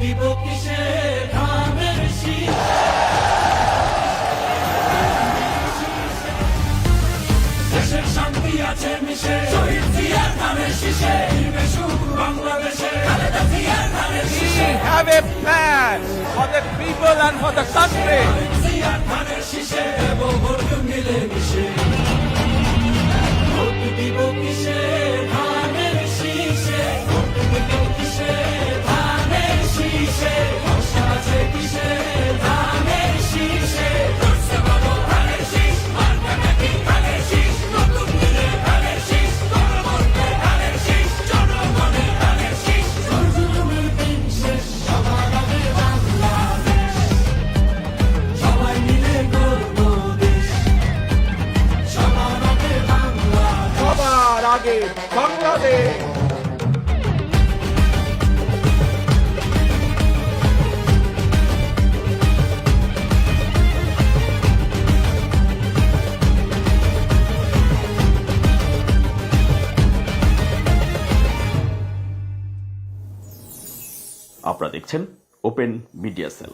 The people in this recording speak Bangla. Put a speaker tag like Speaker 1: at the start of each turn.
Speaker 1: দিব কিসে? ধানের শীষ দেশের শান্তি আছে মিশে। শহীদ জিয়ার ধানের শীষে। ফিরবে সুখ বাংলাদেশে। খালেদা জিয়ার ধানের শীষে।
Speaker 2: Have a plan for the people and for the country. আগে বাংলাদেশ।
Speaker 3: আপনারা দেখছেন ওপেন মিডিয়া সেল